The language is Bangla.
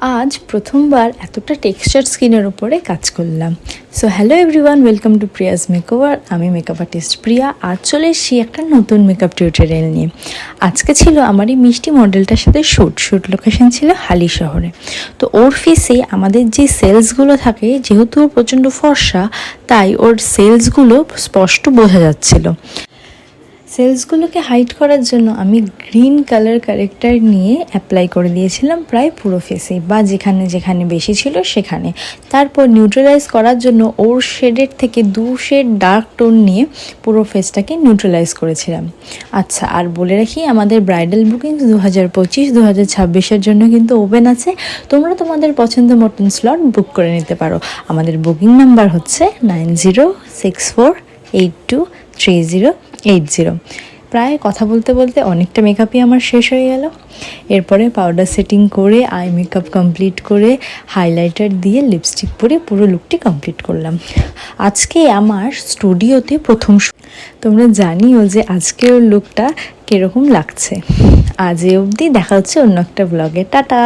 আজ প্রথমবার এতটা টেক্সচার স্কিনের উপরে কাজ করলাম। So hello everyone welcome to Priya's makeover আমি মেকআপ আর্টিস্ট প্রিয়া, আর চলে এসেছি একটা নতুন মেকআপ টিউটোরিয়াল নিয়ে। আজকে ছিল আমার এই মিষ্টি মডেলটার সাথে শ্যুট শ্যুট লোকেশন ছিল হালি শহরে। তো ওর ফেসে আমাদের যে সেলসগুলো থাকে, যেহেতু প্রচণ্ড ফর্সা, তাই ওর সেলসগুলো স্পষ্ট বোঝা যাচ্ছিল। সেলসগুলোকে হাইড করার জন্য আমি গ্রিন কালার কারেক্টার নিয়ে অ্যাপ্লাই করে দিয়েছিলাম প্রায় পুরো ফেসে বা যেখানে যেখানে বেশি ছিল সেখানে। তারপর নিউট্রালাইজ করার জন্য ওর শেডের থেকে দু শেড ডার্ক টোন নিয়ে পুরো ফেসটাকে নিউট্রালাইজ করেছিলাম। আচ্ছা আর বলে রাখি, আমাদের ব্রাইডাল বুকিং দু হাজার পঁচিশ দু হাজার ছাব্বিশের জন্য কিন্তু ওপেন আছে। তোমরা তোমাদের পছন্দ মতন স্লট বুক করে নিতে পারো। আমাদের বুকিং নাম্বার হচ্ছে nine zero six four eight two three zero eight zero প্রায় কথা বলতে বলতে অনেকটা মেকআপই আমার শেষ হয়ে গেল। এরপরে পাউডার সেটিং করে আই মেকআপ কমপ্লিট করে হাইলাইটার দিয়ে লিপস্টিক পরে পুরো লুকটি কমপ্লিট করলাম। আজকে আমার স্টুডিওতে প্রথম তোমরা জানিও যে আজকের লুকটা কীরকম লাগছে। আজ অবধি দেখা হচ্ছে অন্য একটা ব্লগে টাটা!